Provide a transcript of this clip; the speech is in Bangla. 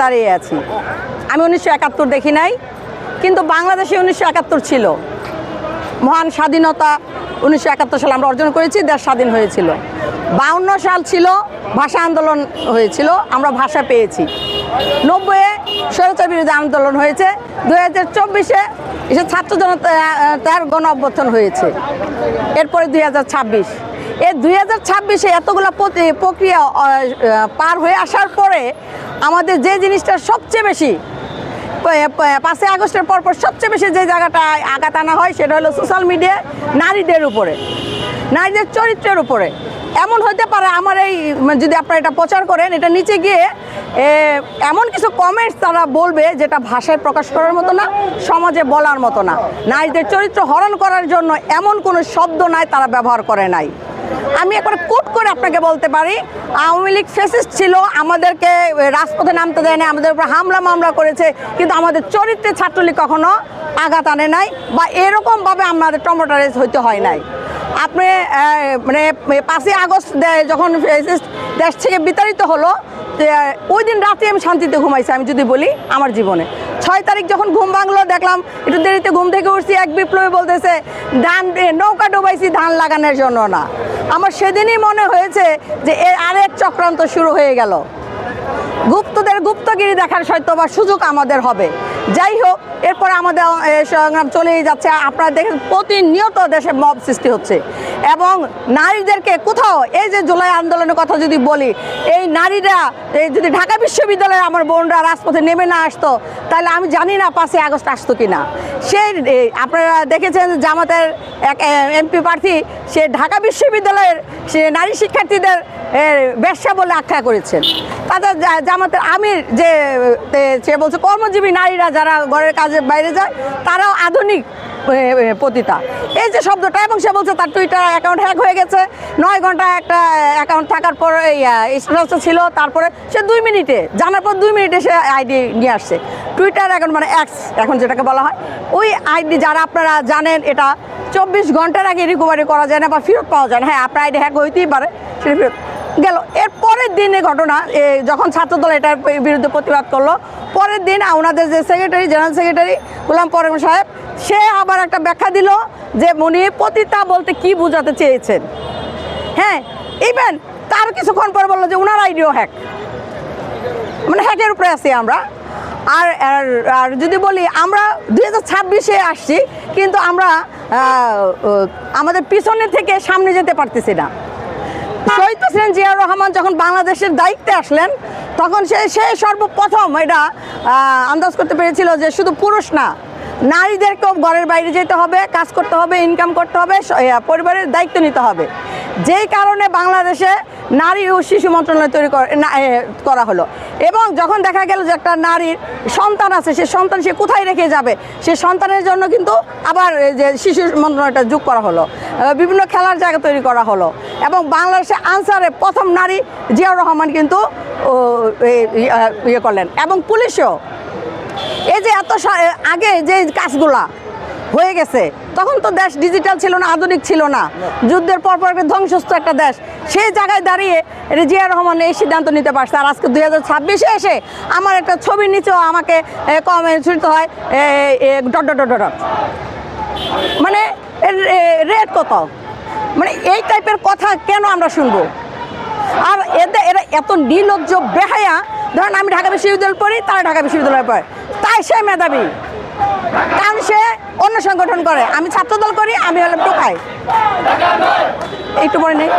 দাঁড়িয়ে আছি। আমি উনিশশো একাত্তর দেখি নাই, কিন্তু বাংলাদেশে উনিশশো একাত্তর ছিল। মহান স্বাধীনতা উনিশশো একাত্তর সালে আমরা অর্জন করেছি, দেশ স্বাধীন হয়েছিল। বাউন্ন সাল ছিল, ভাষা আন্দোলন হয়েছিল, আমরা ভাষা পেয়েছি। নব্বইয়ে স্বৈরাচার বিরোধী আন্দোলন হয়েছে দু হাজার চব্বিশে এসে ছাত্র জনতা তার গণ অভ্যর্থন হয়েছে। এরপরে দুই হাজার ছাব্বিশ। এই দুই হাজার ছাব্বিশে এতগুলো প্রক্রিয়া পার হয়ে আসার পরে আমাদের যে জিনিসটা সবচেয়ে বেশি পাঁচই আগস্টের পরপর সবচেয়ে বেশি যে জায়গাটা আঘাত আনা হয় সেটা হলো সোশ্যাল মিডিয়া নারীদের উপরে, নারীদের চরিত্রের উপরে। এমন হতে পারে আমার এই মানে যদি আপনারা এটা প্রচার করেন, এটা নিচে গিয়ে এমন কিছু কমেন্টস তারা বলবে যেটা ভাষায় প্রকাশ করার মতো না, সমাজে বলার মতো না। নারীদের চরিত্র হরণ করার জন্য এমন কোনো শব্দ নাই তারা ব্যবহার করে নাই। আমি একবার কোট করে আপনাকে বলতে পারি, আওয়ামী লীগ ফেসিস্ট ছিল, আমাদেরকে রাজপথে নামতে দেয় না আমাদের উপর হামলা মামলা করেছে, কিন্তু আমাদের চরিত্রে ছাত্রলীগ কখনো আঘাত আনে নাই বা এরকমভাবে আমাদের টমাটারাইজ হইতে হয় নাই। আপনি মানে পাঁচই আগস্ট যখন ফেসিস্ট দেশ থেকে বিতাড়িত হলো ওই দিন রাতে আমি শান্তিতে ঘুমাইছি, আমি যদি বলি, আমার জীবনে। ছয় তারিখ যখন ঘুম ভাঙলো, দেখলাম একটু দেরিতে ঘুম থেকে উঠছি, এক বিপ্লবী বলতেছে, ধান নৌকা ডুবাইছি, ধান লাগানোর জন্য না। আমার সেদিনই মনে হয়েছে যে এর আরেক চক্রান্ত শুরু হয়ে গেল। গুপ্তদের গুপ্তগিরি দেখার হয়তো বা সুযোগ আমাদের হবে। যাই হোক, এরপরে আমাদের সংগ্রাম চলেই যাচ্ছে। আপনারা দেখেন, প্রতিনিয়ত দেশে মব সৃষ্টি হচ্ছে। এবং নারীদেরকে কোথাও, এই যে জুলাই আন্দোলনের কথা যদি বলি, এই নারীরা, এই যদি ঢাকা বিশ্ববিদ্যালয়ে আমার বোনরা রাজপথে নেমে না আসতো, তাহলে আমি জানি না পাঁচই আগস্ট আসতো কি না সেই আপনারা দেখেছেন জামাতের এক এমপি প্রার্থী, সে ঢাকা বিশ্ববিদ্যালয়ের সে নারী শিক্ষার্থীদের ব্যবসা বলে আখ্যা করেছেন। তাদের জামাতের আমির যে সে বলছে, কর্মজীবী নারীরা যারা ঘরের কাজে বাইরে যায়, তারাও আধুনিক পতিতা। এই যে শব্দটা, এবং সে বলছে তার টুইটার অ্যাকাউন্ট হ্যাক হয়ে গেছে। নয় ঘণ্টা একটা অ্যাকাউন্ট থাকার পর এই স্ট্যাটাসটা ছিল। তারপরে সে দুই মিনিটে, জানার পর দুই মিনিটে সে আইডি নিয়ে আসছে। টুইটার অ্যাকাউন্ট মানে এক্স এখন যেটাকে বলা হয়। ওই আইডি যারা আপনারা জানেন, এটা চব্বিশ ঘণ্টার আগে রিকভারি করা যায় না বা ফেরত পাওয়া যায় না। হ্যাঁ আপনার আইডি হ্যাক হইতেই পারে সেটা ফেরত গেল। এর পরের দিনে ঘটনা যখন ছাত্রদল এটার বিরুদ্ধে প্রতিবাদ করল পরের দিন ওনাদের যে সেক্রেটারি জেনারেল সেক্রেটারি গোলাম পরম সাহেব, সে আবার একটা ব্যাখ্যা দিল যে উনি পতিতা বলতে কি বোঝাতে চেয়েছেন। হ্যাঁ ইভেন তার কিছুক্ষণ পর বলল যে ওনার আইডিও হ্যাক মানে হ্যাকের উপরে আছি আমরা। আর আর যদি বলি আমরা দুই হাজার ছাব্বিশে আসছি, কিন্তু আমরা আমাদের পিছনে থেকে সামনে যেতে পারতেছি না। শহীদ প্রেসিডেন্ট জিয়া রহমান যখন বাংলাদেশের দায়িত্বে আসলেন, তখন সে সে সর্বপ্রথম এটা আন্দাজ করতে পেরেছিল যে শুধু পুরুষ না, নারীদেরকেও ঘরের বাইরে যেতে হবে, কাজ করতে হবে ইনকাম করতে হবে পরিবারের দায়িত্ব নিতে হবে। যেই কারণে বাংলাদেশে নারী ও শিশু মন্ত্রণালয় তৈরি করা- হলো। এবং যখন দেখা গেল যে একটা নারীর সন্তান আছে, সে সন্তান সে কোথায় রেখে যাবে? সে সন্তানের জন্য কিন্তু আবার যে শিশু মন্ত্রণালয়টা যোগ করা হলো। বিভিন্ন খেলার জায়গা তৈরি করা হলো। এবং বাংলাদেশে আনসারে প্রথম নারী জিয়াউর রহমান কিন্তু ইয়ে- করলেন। এবং পুলিশও। এই যে এত আগে যে কাজগুলা হয়ে গেছে। তখন তো দেশ ডিজিটাল ছিল না, আধুনিক ছিল না। যুদ্ধের পর পর একটা ধ্বংসস্ত একটা দেশ। সেই জায়গায় দাঁড়িয়ে এটা জিয়া রহমান এই সিদ্ধান্ত নিতে পারছে। আর আজকে দুই হাজার ছাব্বিশে এসে আমার একটা ছবির নিচেও আমাকে কমেন্ট হয় ডট ডট ডট ডট মানে রেট কত? মানে এই টাইপের কথা কেন আমরা শুনব? আর এতে এরা এত নির্লজ্জ বেহায়া। ধরেন আমি ঢাকা বিশ্ববিদ্যালয় পড়ি, তারা ঢাকা বিশ্ববিদ্যালয়ে পড়ে। তাই সে মেধাবী। কারণ সে অন্য সংগঠন করে। আমি ছাত্রদল করি আমি হলাম টোকাই একটু পরে নেই।